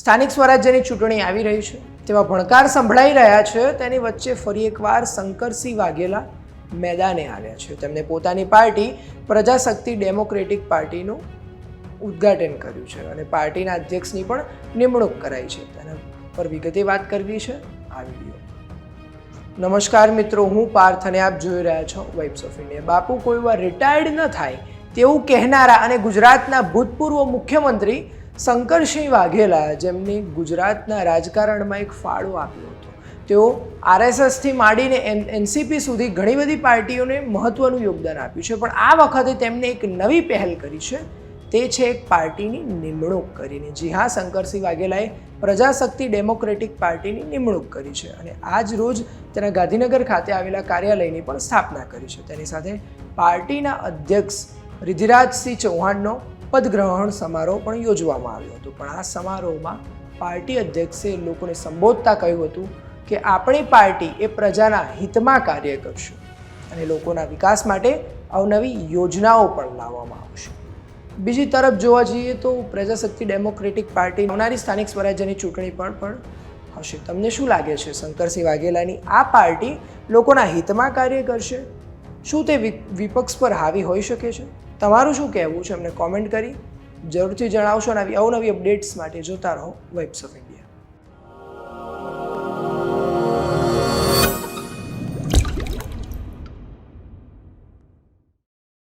સ્થાનિક સ્વરાજ્યની ચૂંટણી આવી રહી છે. તેવા ભણકાર સંભળાઈ રહ્યા છે. તેની વચ્ચે ફરી એકવાર શંકરસિંહ વાઘેલા મેદાને આવ્યા છે. તેમણે પોતાની પાર્ટી, પ્રજાશક્તિ ડેમોક્રેટિક પાર્ટીનું ઉદ્ઘાટન કર્યું છે અને પાર્ટીના અધ્યક્ષની પણ નિમણૂક કરાઈ છે. તેના પર વિગતે વાત કરવી છે. આ વીડિયો. નમસ્કાર મિત્રો, હું પાર્થ અને આપ જોઈ રહ્યા છો વાઇબ્સ ઓફ ઇન્ડિયા બાપુ, કોઈ વાર રિટાયર્ડ ન થાય તેવું કહેનારા અને ગુજરાતના ભૂતપૂર્વ મુખ્યમંત્રી શંકરસિંહ વાઘેલા જેમને ગુજરાતના રાજકારણમાં એક ફાળો આપ્યો હતો. તેઓ આરએસએસથી માંડીને એન, એનસીપી સુધી ઘણી બધી પાર્ટીઓને મહત્ત્વનું યોગદાન આપ્યું છે. પણ આ વખતે તેમને એક નવી પહેલ કરી છે. તે છે એક પાર્ટીની નિમણૂક કરીને. જી હા, શંકરસિંહ વાઘેલાએ પ્રજાશક્તિ ડેમોક્રેટિક પાર્ટીની નિમણૂક કરી છે અને આજ રોજ તેના ગાંધીનગર ખાતે આવેલા કાર્યાલયની પણ સ્થાપના કરી છે. તેની સાથે પાર્ટીના અધ્યક્ષ રિધિરાજસિંહ ચૌહાણનો પદગ્રહણ સમારોહ પણ યોજવામાં આવ્યો હતો. પણ આ સમારોહમાં પાર્ટી અધ્યક્ષે લોકોને સંબોધતા કહ્યું હતું કે આપણી પાર્ટી એ પ્રજાના હિતમાં કાર્ય કરશે અને લોકોના વિકાસ માટે અવનવી યોજનાઓ પણ લાવવામાં આવશે. બીજી તરફ જોવા જઈએ તો પ્રજાશક્તિ ડેમોક્રેટિક પાર્ટી આવનારી સ્થાનિક સ્વરાજ્યની ચૂંટણી પણ પણ હશે. તમને શું લાગે છે? શંકરસિંહ વાઘેલાની આ પાર્ટી લોકોના હિતમાં કાર્ય કરશે? શું તે વિપક્ષ પર હાવી હોઈ શકે છે? તમારું શું કહેવું છે? અમને કોમેન્ટ કરી. જરૂરથી જણાવશો અને આવી અવનવી અપડેટ્સ માટે જોતા રહો વેબ્સ ઓફ ઇન્ડિયા